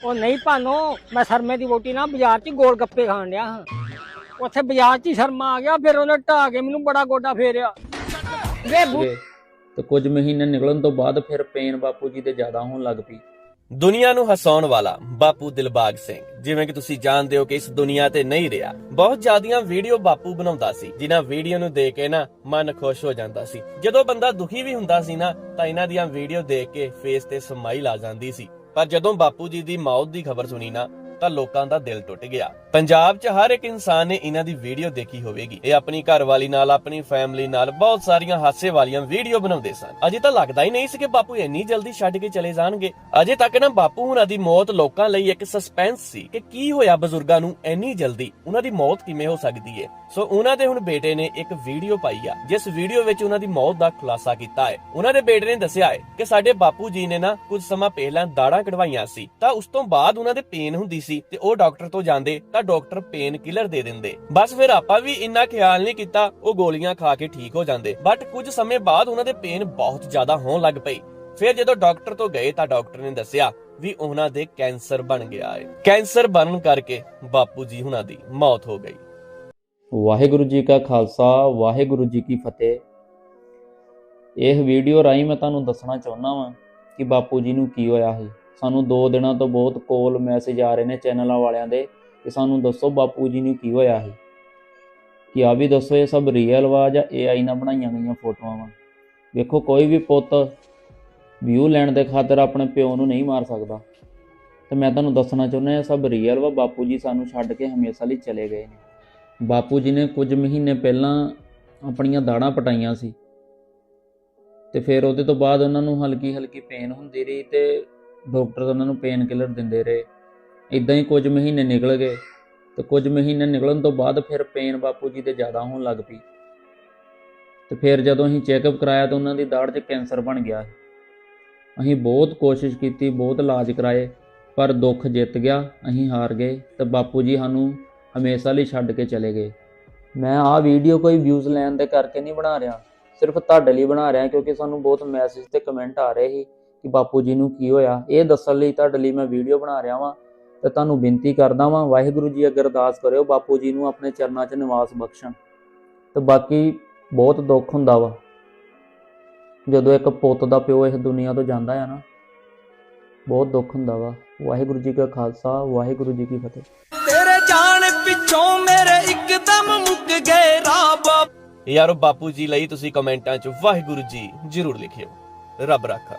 ਉਹ ਨਹੀਂ ਭਾਨੋ ਮੈਂ ਸਰਮੇ ਦੀ ਵੋਟੀ ਨਾ ਬਾਜ਼ਾਰ 'ਚ ਗੋਲ ਗੱਪੇ ਖਾਣ ਡਿਆ ਹਾਂ। ਉੱਥੇ ਬਾਜ਼ਾਰ 'ਚ ਹੀ ਸ਼ਰਮਾ ਆ ਗਿਆ ਫਿਰ ਉਹਨੇ ਢਾ ਕੇ ਮੈਨੂੰ ਬੜਾ ਗੋਡਾ ਫੇਰਿਆ। ਵੇ ਬੂ ਗਏ ਤੇ ਕੁਝ ਮਹੀਨੇ ਨਿਕਲਣ ਤੋਂ ਬਾਅਦ ਫਿਰ ਪੇਨ ਬਾਪੂ ਜੀ ਦੇ ਜ਼ਿਆਦਾ ਹੋਣ ਲੱਗ ਪਈ। ਦੁਨੀਆ ਨੂੰ ਹਸਾਉਣ ਵਾਲਾ ਬਾਪੂ ਦਿਲਬਾਗ ਸਿੰਘ ਜਿਵੇਂ ਕਿ ਤੁਸੀਂ ਜਾਣਦੇ ਹੋ ਕਿ ਇਸ ਦੁਨੀਆ ਤੇ ਨਹੀਂ ਰਿਹਾ। ਬਹੁਤ ਜ਼ਿਆਦੀਆਂ ਵੀਡੀਓ ਬਾਪੂ ਬਣਾਉਂਦਾ ਸੀ ਜਿਨ੍ਹਾਂ ਵੀਡੀਓ ਨੂੰ ਦੇਖ ਕੇ ਨਾ ਮਨ ਖੁਸ਼ ਹੋ ਜਾਂਦਾ ਸੀ। ਜਦੋਂ ਬੰਦਾ ਦੁਖੀ ਵੀ ਹੁੰਦਾ ਸੀ ਨਾ ਤਾਂ ਇਹਨਾਂ ਦੀਆਂ ਵੀਡੀਓ ਦੇਖ ਕੇ ਫੇਸ ਤੇ ਸਮਾਈਲ ਆ ਜਾਂਦੀ ਸੀ। ਪਰ ਜਦੋਂ ਬਾਪੂ ਜੀ ਦੀ ਮੌਤ ਦੀ ਖਬਰ ਸੁਣੀ ਨਾ ਤਾਂ ਲੋਕਾਂ ਦਾ ਦਿਲ ਟੁੱਟ ਗਿਆ। ਪੰਜਾਬ 'ਚ ਹਰ ਇੱਕ ਇਨਸਾਨ ਨੇ ਇਹਨਾਂ ਦੀ ਵੀਡੀਓ ਦੇਖੀ ਹੋਵੇਗੀ। ਇਹ ਆਪਣੀ ਘਰਵਾਲੀ ਨਾਲ, ਆਪਣੀ ਫੈਮਿਲੀ ਨਾਲ ਬਹੁਤ ਸਾਰੀਆਂ ਹਾਸੇ ਵਾਲੀਆਂ ਵੀਡੀਓ ਬਣਾਉਂਦੇ ਸਨ। ਅਜੇ ਤਾਂ ਲੱਗਦਾ ਹੀ ਨਹੀਂ ਸੀ ਕਿ ਬਾਪੂ ਇੰਨੀ ਜਲਦੀ ਛੱਡ ਕੇ ਚਲੇ ਜਾਣਗੇ। ਅਜੇ ਤੱਕ ਨਾ ਬਾਪੂ ਹੁਣਾਂ ਦੀ ਮੌਤ ਲੋਕਾਂ ਲਈ ਇੱਕ ਸਸਪੈਂਸ ਸੀ ਕਿ ਕੀ ਹੋਇਆ ਬਜ਼ੁਰਗਾਂ ਨੂੰ ਇੰਨੀ ਜਲਦੀ? ਉਹਨਾਂ ਦੀ ਮੌਤ ਕਿਵੇਂ ਹੋ ਸਕਦੀ ਹੈ ਸੋ ਉਹਨਾਂ ਦੇ ਹੁਣ ਬੇਟੇ ਨੇ ਇੱਕ ਵੀਡੀਓ ਪਾਈ ਆ, ਜਿਸ ਵੀਡੀਓ ਵਿੱਚ ਉਹਨਾਂ ਦੀ ਮੌਤ ਦਾ ਖੁਲਾਸਾ ਕੀਤਾ ਹੈ ਉਹਨਾਂ ਦੇ ਬੇਟੇ ਨੇ ਦੱਸਿਆ ਹੈ ਕਿ ਸਾਡੇ ਬਾਪੂ ਜੀ ਨੇ ਨਾ ਕੁਝ ਸਮਾਂ ਪਹਿਲਾਂ ਦਾੜਾਂ ਕਢਵਾਈਆਂ ਸੀ। ਤਾਂ ਉਸ ਤੋਂ ਬਾਅਦ ਉਹਨਾਂ ਦੇ ਪੇਨ ਹੁੰਦੀ ਸੀ ਤੇ ਉਹ ਡਾਕਟਰ ਤੋਂ ਜਾਂਦੇ ਤਾਂ ਡਾਕਟਰ ਪੇਨ ਕਿਲਰ ਦੇ ਦਿੰਦੇ। ਬਸ ਫਿਰ ਆਪਾਂ ਵੀ ਇੰਨਾ ਖਿਆਲ ਨਹੀਂ ਕੀਤਾ, ਉਹ ਗੋਲੀਆਂ ਖਾ ਕੇ ਠੀਕ ਹੋ ਜਾਂਦੇ। ਬਟ ਕੁਝ ਸਮੇਂ ਬਾਅਦ ਉਹਨਾਂ ਦੇ ਪੇਨ ਬਹੁਤ ਜ਼ਿਆਦਾ ਹੋਣ ਲੱਗ ਪਈ। ਫਿਰ ਜਦੋਂ ਡਾਕਟਰ ਤੋਂ ਗਏ ਤਾਂ ਡਾਕਟਰ ਨੇ ਦੱਸਿਆ ਵੀ ਉਹਨਾਂ ਦੇ ਕੈਂਸਰ ਬਣ ਗਿਆ ਹੈ ਕੈਂਸਰ ਬਣਨ ਕਰਕੇ ਬਾਪੂ ਜੀ ਹੁਣਾਂ ਦੀ ਮੌਤ ਹੋ ਗਈ। ਵਾਹਿਗੁਰੂ ਜੀ ਕਾ ਖਾਲਸਾ, ਵਾਹਿਗੁਰੂ ਜੀ ਕੀ ਫਤਿਹ। ਇਹ ਵੀਡੀਓ ਰਾਹੀਂ ਮੈਂ ਤੁਹਾਨੂੰ ਦੱਸਣਾ ਚਾਹੁੰਦਾ ਵਾਂ ਕਿ ਬਾਪੂ ਜੀ ਨੂੰ ਕੀ ਹੋਇਆ ਸੀ। ਸਾਨੂੰ 2 ਦਿਨਾਂ ਤੋਂ ਬਹੁਤ ਕੋਲ ਮੈਸੇਜ ਆ ਰਹੇ ਨੇ ਚੈਨਲਾਂ ਵਾਲਿਆਂ ਦੇ ਕਿ ਸਾਨੂੰ ਦੱਸੋ ਬਾਪੂ ਜੀ ਨੂੰ ਕੀ ਹੋਇਆ ਸੀ। ਕਿ ਆ ਵੀ ਦੱਸੋ ਇਹ ਸਭ ਰੀਅਲ ਵਾ ਜਾਂ AI ਨਾਲ ਬਣਾਈਆਂ ਗਈਆਂ ਫੋਟੋਆਂ ਵਾ। ਵੇਖੋ ਕੋਈ ਵੀ ਪੁੱਤ ਵਿਊ ਲੈਣ ਦੇ ਖਾਤਰ ਆਪਣੇ ਪਿਓ ਨੂੰ ਨਹੀਂ ਮਾਰ ਸਕਦਾ। ਤੇ ਮੈਂ ਤੁਹਾਨੂੰ ਦੱਸਣਾ ਚਾਹੁੰਦਾ ਇਹ ਸਭ ਰੀਅਲ ਵਾ, ਬਾਪੂ ਜੀ ਸਾਨੂੰ ਛੱਡ ਕੇ ਹਮੇਸ਼ਾ ਲਈ ਚਲੇ ਗਏ ਨੇ। ਬਾਪੂ ਜੀ ਨੇ ਕੁਝ ਮਹੀਨੇ ਪਹਿਲਾਂ ਆਪਣੀਆਂ ਦਾੜਾਂ ਪਟਾਈਆਂ ਸੀ। ਤੇ ਫਿਰ ਉਹਦੇ ਤੋਂ ਬਾਅਦ ਉਹਨਾਂ ਨੂੰ ਹਲਕੀ ਹਲਕੀ ਪੇਨ ਹੁੰਦੀ ਰਹੀ ਤੇ ਡਾਕਟਰ ਉਹਨਾਂ ਨੂੰ ਪੇਨ ਕਿਲਰ ਦਿੰਦੇ ਰਹੇ। ਇਦਾਂ ਹੀ ਕੁਝ ਮਹੀਨੇ ਨਿਕਲ ਗਏ। ਤੇ ਕੁਝ ਮਹੀਨੇ ਨਿਕਲਣ ਤੋਂ ਬਾਅਦ ਫਿਰ ਪੇਨ ਬਾਪੂ ਜੀ ਦੇ ਜ਼ਿਆਦਾ ਹੋਣ ਲੱਗ ਪਈ। ਤੇ ਫਿਰ ਜਦੋਂ ਅਸੀਂ ਚੈੱਕਅਪ ਕਰਾਇਆ ਤਾਂ ਉਹਨਾਂ ਦੀ ਦਾੜ 'ਚ ਕੈਂਸਰ ਬਣ ਗਿਆ ਅਸੀਂ ਬਹੁਤ ਕੋਸ਼ਿਸ਼ ਕੀਤੀ, ਬਹੁਤ ਇਲਾਜ ਕਰਾਏ, ਪਰ ਦੁੱਖ ਜਿੱਤ ਗਿਆ, ਅਸੀਂ ਹਾਰ ਗਏ ਤੇ ਬਾਪੂ ਜੀ ਸਾਨੂੰ ਹਮੇਸ਼ਾ ਲਈ ਛੱਡ ਕੇ ਚਲੇ ਗਏ। ਮੈਂ ਆਹ ਵੀਡੀਓ ਕੋਈ ਵਿਊਜ਼ ਲੈਣ ਦੇ ਕਰਕੇ ਨਹੀਂ ਬਣਾ ਰਿਹਾ, ਸਿਰਫ ਤੁਹਾਡੇ ਲਈ ਬਣਾ ਰਿਹਾ ਕਿਉਂਕਿ ਸਾਨੂੰ ਬਹੁਤ ਮੈਸੇਜ ਤੇ ਕਮੈਂਟ ਆ ਰਹੇ ਸੀ। ਕਿ ਬਾਪੂ ਜੀ ਨੂੰ ਕੀ ਹੋਇਆ? ਇਹ ਦੱਸਣ ਲਈ ਤੁਹਾਡੇ ਲਈ ਮੈਂ ਵੀਡੀਓ ਬਣਾ ਰਿਹਾ ਵਾਂ ਤੇ ਤੁਹਾਨੂੰ ਬੇਨਤੀ ਕਰਦਾ ਵਾਂ ਵਾਹਿਗੁਰੂ ਜੀ ਅੱਗੇ ਅਰਦਾਸ ਕਰਿਓ ਬਾਪੂ ਜੀ ਨੂੰ ਆਪਣੇ ਚਰਨਾਂ 'ਚ ਨਿਵਾਸ ਬਖਸ਼ਣ। ਤੇ ਬਾਕੀ ਬਹੁਤ ਦੁੱਖ ਹੁੰਦਾ ਵਾ। ਜਦੋਂ ਇੱਕ ਪੁੱਤ ਦਾ ਪਿਓ ਇਸ ਦੁਨੀਆ ਤੋਂ ਜਾਂਦਾ ਹੈ ਨਾ ਬਹੁਤ ਦੁੱਖ ਹੁੰਦਾ ਵਾ। ਵਾਹਿਗੁਰੂ ਜੀ ਕਾ ਖਾਲਸਾ ਵਾਹਿਗੁਰੂ ਜੀ ਕੀ ਫਤਿਹ। ਤੇਰੇ ਜਾਣ ਪਿੱਛੋਂ ਮੇਰੇ ਇੱਕਦਮ ਮੁੱਕ ਗਏ ਰਾਬ ਯਾਰੋ ਬਾਪੂ ਜੀ ਲਈ ਤੁਸੀਂ ਕਮੈਂਟਾਂ 'ਚ ਵਾਹਿਗੁਰੂ ਜੀ ਜ਼ਰੂਰ ਲਿਖਿਓ। ਰੱਬ ਰਾਖਾ।